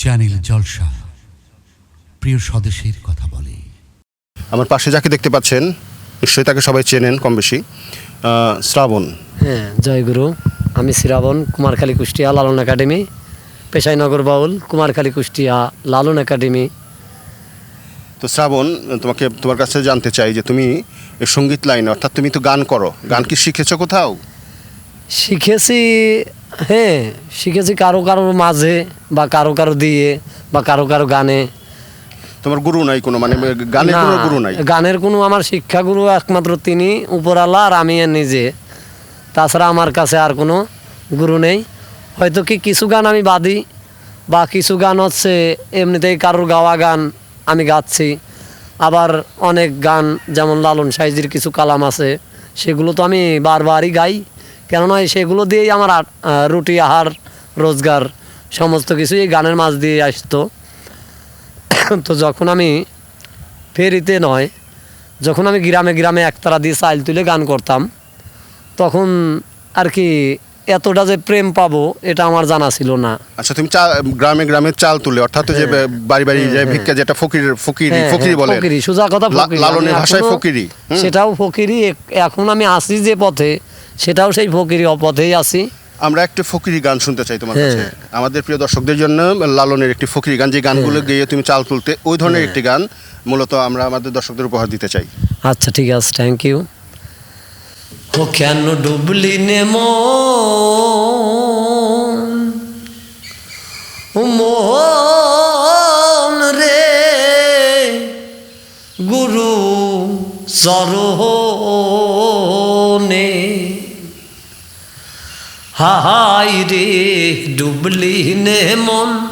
Channel জলসা প্রিয় স্বদেশের কথা বলে। আমার পাশে যাকে দেখতে পাচ্ছেন নিশ্চয়ই তাকে সবাই চেনেন কম বেশি শ্রাবণ। হ্যাঁ জয়গুরু আমি শ্রাবণ কুমারখালী কুষ্টিয়া লালন একাডেমি পেশাইনগর বাউল কুমারখালী কুষ্টিয়া লালন একাডেমি। তো শ্রাবণ তোমাকে তোমার কাছে জানতে চাই যে তুমি সংগীত লাইনে অর্থাৎ তুমি তো গান করো। গান কি শিখেছো কোথাও? শিখেছি হ্যাঁ শিখেছি কারও কারোর মাঝে বা কারও কারও দিয়ে বা কারও কারও গানে। তোমার গুরু নাই কোনো? মানে গানের কোনো গুরু নাই? গানের কোনো আমার শিক্ষাগুরু একমাত্র তিনি উপরালা আর আমি নিজে। তাছাড়া আমার কাছে আর কোনো গুরু নেই। হয়তো কি কিছু গান আমি বাদি বা কিছু গান হচ্ছে এমনিতেই কারোর গাওয়া গান আমি গাচ্ছি। আবার অনেক গান যেমন লালন সাইজির কিছু কালাম আছে সেগুলো তো আমি বারবারই গাই। কেননা সেগুলো দিয়েই আমার রুটি আহার রোজগার সমস্ত কিছু এই গানের মাঝ দিয়ে আসতো। তো যখন আমি ফেরিতে নয় যখন আমি গ্রামে গ্রামে একতারা দিয়ে চাইল তুলে গান করতাম তখন আর কি এতটা যে প্রেম পাবো এটা আমার জানা ছিল না। আচ্ছা তুমি গ্রামে গ্রামে চাল তুলে অর্থাৎ যে বাড়ি বাড়ি যে ভিক্ষা যেটা ফকির ফকিরি হ্যাঁ, ফকিরি হ্যাঁ, বলে। ফকিরি সোজা কথা ফকিরি লালনের ভাষায় ফকিরি, সেটাও ফকিরি এখন আমি আসি যে পথে সেটাও সেই ফকিরি অপথেই আছি। আমরা একটা ফকিরি গান শুনতে চাই তোমার হ্যাঁ। কাছে। আমাদের প্রিয় দর্শকদের জন্য লালনের একটি ফকিরি গান যে গানগুলো হ্যাঁ। গেয়ে তুমি চাল তুলতে ওই ধরনের একটি গান মূলত আমরা আমাদের দর্শকদের উপহার দিতে চাই। আচ্ছা ঠিক আছে থ্যাংক ইউ ও কেন ডুবলি নে মন রে গুরু সরহনে হাই রে ডুবলি নে মন,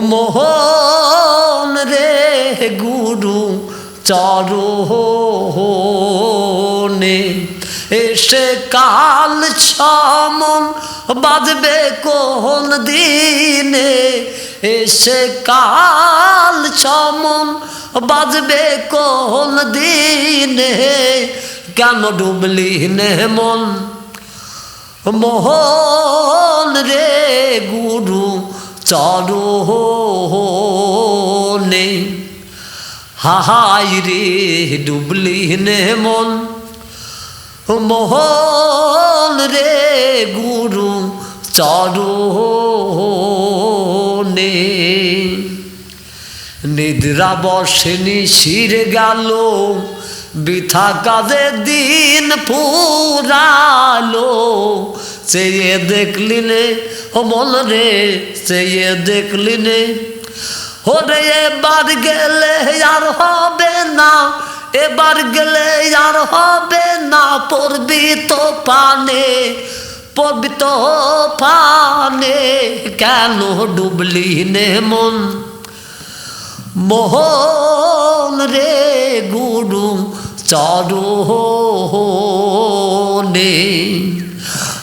মোহন রে গুরু চরণে। এসে কাল ছমন বাজবে কোন দিনে। এসে কাল ছমন বাজবে কোন দিনে। কেন ডুবলি নে মন মোহন রে গুরু চরণে হাহাই রে ডুবলি নে মন। মোহন রে গুরু চরণে নিদ্রা বসেনি শির গেল। বৃথা কাজে দিন পুরালো। চেয়ে দেখলি নে, ও মন রে, চেয়ে দেখলি নে। ওরে এবার গেলে আর হবে না, এবার গেলে আর হবে না পড়বি তো পানে, পড়বি তো পানে, কেন ডুবলি নে মন? মোহন রে গুরু চরণে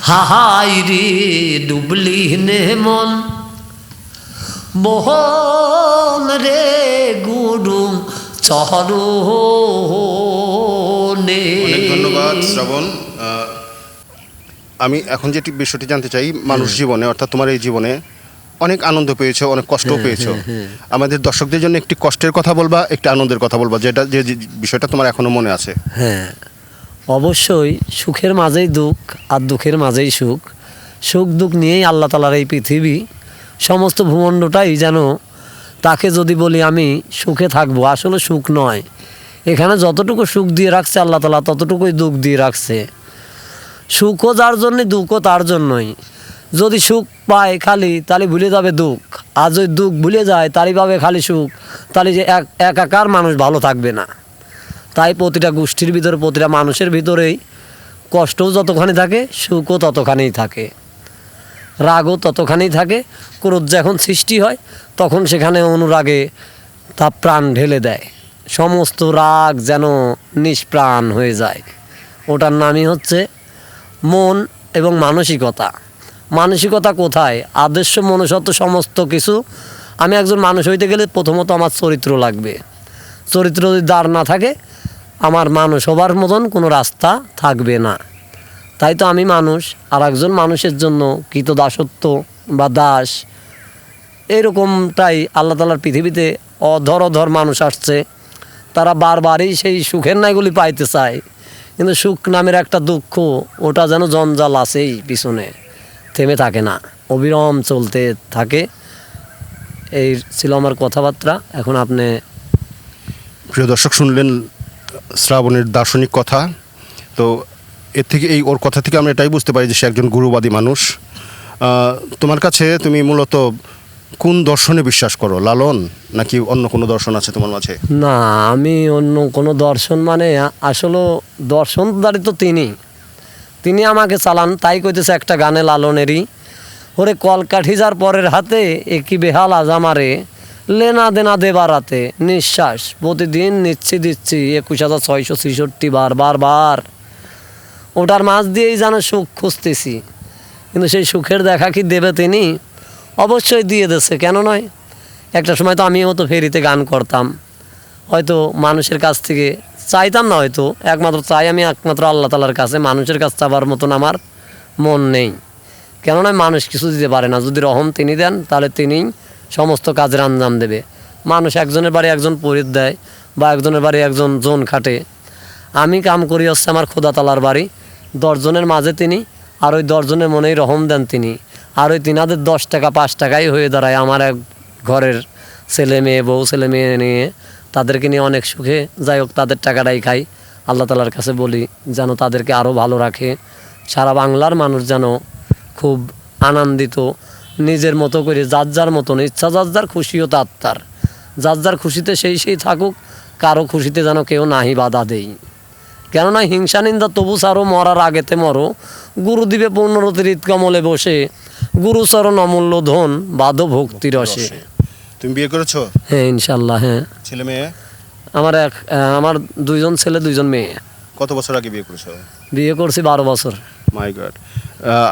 হাহাই রে ডুবলি নে মন। মোহন রে গুরু চরণে অনেক ধন্যবাদ শ্রবণ। আমি এখন যেটি বিষয়টি জানতে চাই মানুষ জীবনে অর্থাৎ তোমার এই জীবনে অনেক আনন্দ পেয়েছ অনেক কষ্ট পেয়েছ। আমাদের দর্শকদের জন্য একটি কষ্টের কথা বলবা একটি আনন্দের কথা বলবা যেটা যে যে বিষয়টা তোমার এখনও মনে আছে। হ্যাঁ অবশ্যই সুখের মাঝেই দুঃখ আর দুঃখের মাঝেই সুখ। সুখ দুঃখ নিয়েই আল্লাহ তালার এই পৃথিবী। সমস্ত ভূমণ্ডটাই যেন তাকে যদি বলি আমি সুখে থাকব আসলে সুখ নয়। এখানে যতটুকু সুখ দিয়ে রাখছে আল্লাহ তালা ততটুকুই দুঃখ দিয়ে রাখছে। সুখও যার জন্যে দুঃখও তার জন্যই। যদি সুখ পায় খালি, তাহলে ভুলে যাবে দুঃখ। আর যদি দুঃখ ভুলে যায় তারই পাবে খালি সুখ। তাহলে যে এক, একাকার মানুষ ভালো থাকবে না। তাই প্রতিটা গোষ্ঠীর ভিতরে, প্রতিটা মানুষের ভিতরেই কষ্টও যতখানি থাকে, সুখও ততখানিই থাকে। রাগও ততখানি থাকে। ক্রোধ যখন সৃষ্টি হয়, তখন সেখানে অনুরাগে তা প্রাণ ঢেলে দেয়। সমস্ত রাগ যেন নিষ্প্রাণ হয়ে যায়। ওটার নামই হচ্ছে মন এবং মানসিকতা। মানসিকতা কোথায়? আদর্শ মনুষ্যত্ব সমস্ত কিছু। আমি একজন মানুষ হইতে গেলে প্রথমত আমার চরিত্র লাগবে। চরিত্র যদি দাঁড় না থাকে, আমার মানুষ হবার মতন কোনো রাস্তা থাকবে না। তাই তো আমি মানুষ আর একজন মানুষের জন্য কৃত দাসত্ব বা দাস? এইরকমটাই আল্লাহ তালার পৃথিবীতে অধর অধর মানুষ আসছে। তারা বারবারই সেই সুখের নাইগুলি পাইতে চায়। কিন্তু সুখ নামের একটা দুঃখ, ওটা যেন জঞ্জাল আছেই পিছনে। থেমে থাকে না। অবিরম চলতে থাকে। এই ছিল আমার কথাবার্তা। এখন আপনি প্রিয় দর্শক শুনলেন শ্রাবণের দার্শনিক কথা। তো এর থেকে এই ওর কথা থেকে আমরা এটাই বুঝতে পারি যে সে একজন গুরুবাদী মানুষ। তোমার কাছে তুমি মূলত কোন দর্শনে বিশ্বাস করো লালন নাকি অন্য কোনো দর্শন আছে তোমার মাঝে? না আমি অন্য কোনো দর্শন মানে আসলে দর্শনদারি তো তিনি। তিনি আমাকে চালান, তাই কইতেছে একটা গানে লালনেরই। ওরে কলকাঠি যার পরের হাতে একই বেহাল আজ আমারে লেনা দেনা দেবার হাতে নিঃশ্বাস প্রতিদিন নিচ্ছি দিচ্ছি একুশ হাজার ছয়শো ছেষট্টি বার বার বার। ওটার মাঝ দিয়েই যেন সুখ খুঁজতেছি। কিন্তু সেই সুখের দেখা কি দেবে তিনি? অবশ্যই দিয়ে দিচ্ছে কেন নয়? একটা সময় তো আমিও তো ফেরিতে গান করতাম। হয়তো মানুষের কাছ থেকে চাইতাম না হয়তো। একমাত্র চাই আমি, একমাত্র আল্লাহ তালার কাছে। মানুষের কাছে চাবার মতন আমার মন নেই। কেননা মানুষ কিছু দিতে পারে না। যদি রহম তিনি দেন, তাহলে তিনি সমস্ত কাজের আঞ্জাম দেবে। মানুষ একজনের বাড়ি একজন পরিত দেয় বা একজনের বাড়ি একজন জোন খাটে। আমি কাম করি হচ্ছে আমার খোদা তালার বাড়ি। দশজনের মাঝে তিনি, আর ওই দশজনের মনেই রহম দেন তিনি। আর ওই তিনাদের দশ টাকা, পাঁচ টাকাই হয়ে দাঁড়ায় আমার এক ঘরের ছেলে মেয়ে, বউ ছেলে মেয়ে নিয়ে। তাদেরকে নিয়ে অনেক সুখে। যাই হোক, তাদের টাকাটাই খাই। আল্লাহ তালার কাছে বলি, যেন তাদেরকে আরও ভালো রাখে। সারা বাংলার মানুষ যেন খুব আনন্দিত, নিজের মতো করে, যার যার মতন ইচ্ছা, যার যার খুশিও তার তার। যার যার খুশিতে সেই সেই থাকুক, কারও খুশিতে যেন কেউ নাহি বাধা দেই। কেননা হিংসা, নিন্দা তবু সারো, মরার আগেতে মরো। গুরু দিবে পূর্ণরতির কমলে বসে। গুরুচরণ অমূল্য ধন, বাধ ভক্তি রসে। তুমি বিয়ে করেছ? হ্যাঁ ইনশাল্লাহ হ্যাঁ। ছেলে মেয়ে? আমার এক আমার দুইজন ছেলে দুইজন মেয়ে। কত বছর আগে বিয়ে করেছ? বিয়ে করছি বারো বছর। মাই গড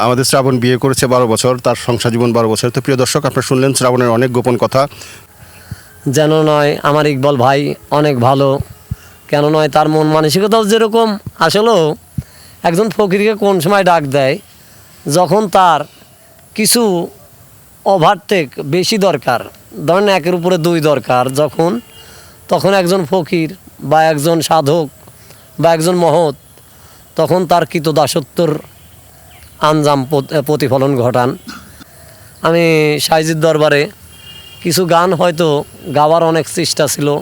আমাদের শ্রাবণ বিয়ে করেছে বারো বছর তার সংসার জীবন বারো বছর। তো প্রিয় দর্শক আপনারা শুনলেন শ্রাবণের অনেক গোপন কথা। যেন নয় আমার ইকবাল ভাই অনেক ভালো। কেন নয় তার মন মানসিকতাও যেরকম আসলেও একজন ফকিরকে কোন সময় ডাক দেয়? যখন তার কিছু ওভারটেক বেশি দরকার। ধরেন একের উপরে দুই দরকার, যখন, তখন একজন ফকির বা একজন সাধক বা একজন মহৎ, তখন তার কৃত দাসত্বর আঞ্জাম প্রতিফলন ঘটান। আমি সাইজির দরবারে কিছু গান হয়তো গাওয়ার অনেক চেষ্টা ছিল।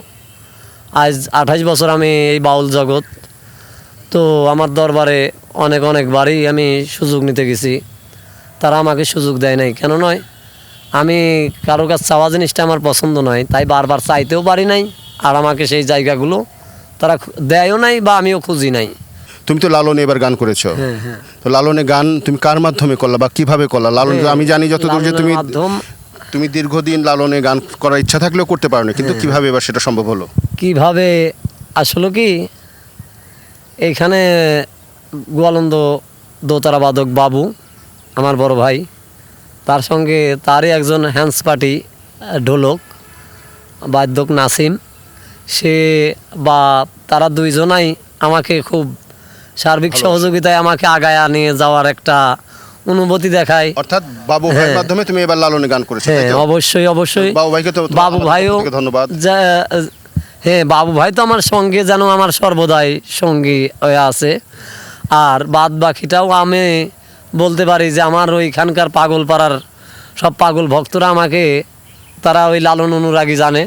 আজ আঠাশ বছর আমি এই বাউল জগৎ। তো আমার দরবারে অনেক অনেকবারই আমি সুযোগ নিতে গেছি। তারা আমাকে সুযোগ দেয় নাই। কেন নয়? আমি কারও কাছে চাওয়া জিনিসটা আমার পছন্দ নয় তাই বারবার চাইতেও পারি নাই আর আমাকে সেই জায়গাগুলো তারা দেয়ও নাই বা আমিও খুঁজি নাই। তুমি তো লালনে এবার গান করেছ। হ্যাঁ হ্যাঁ। তো লালনে গান তুমি কার মাধ্যমে করলা বা কীভাবে করলা? লালন হ্যাঁ, আমি জানি যতদূর যে তুমি মাধ্যম তুমি দীর্ঘদিন লালনে গান করার ইচ্ছা থাকলেও করতে পারো না কিন্তু। কীভাবে এবার সেটা সম্ভব হলো? কীভাবে আসলে কি এইখানে গোয়ালন্দ দোতারা বাদক বাবু আমার বড় ভাই তার সঙ্গে তারই একজন হ্যান্স পার্টি ঢোলক বাদ্যক নাসিম। সে বা তারা দুইজনাই আমাকে খুব সার্বিক সহযোগিতায় আমাকে আগায় নিয়ে যাওয়ার একটা অনুভূতি দেখায়। অর্থাৎ বাবু ভাইয়ের হ্যাঁ। মাধ্যমে তুমি এবার লালনে গান করেছ হ্যাঁ অবশ্যই অবশ্যই। বাবু ভাইকে তো বাবু ভাইও ধন্যবাদ। হ্যাঁ বাবু ভাই তো আমার সঙ্গে যেন আমার সর্বদাই সঙ্গী হয়ে আছে। আর বাদ বাকিটাও আমি বলতে পারি যে আমার ওইখানকার পাগল পাড়ার সব পাগল ভক্তরা আমাকে তারা ওই লালন অনুরাগী জানে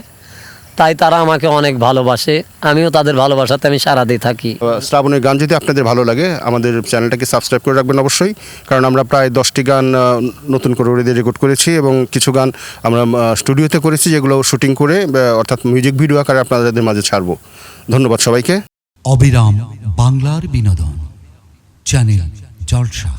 তাই তারা আমাকে অনেক ভালোবাসে আমিও তাদের ভালোবাসাতে আমি সারা দিয়ে থাকি। শ্রাবণের গান যদি আপনাদের ভালো লাগে আমাদের চ্যানেলটাকে সাবস্ক্রাইব করে রাখবেন অবশ্যই কারণ আমরা প্রায় দশটি গান নতুন করে ওদের রেকর্ড করেছি এবং কিছু গান আমরা স্টুডিওতে করেছি যেগুলো শুটিং করে অর্থাৎ মিউজিক ভিডিও আকারে আপনাদের মাঝে ছাড়বো। ধন্যবাদ সবাইকে। অবিরাম বাংলার বিনোদন চ্যানেল জলসা।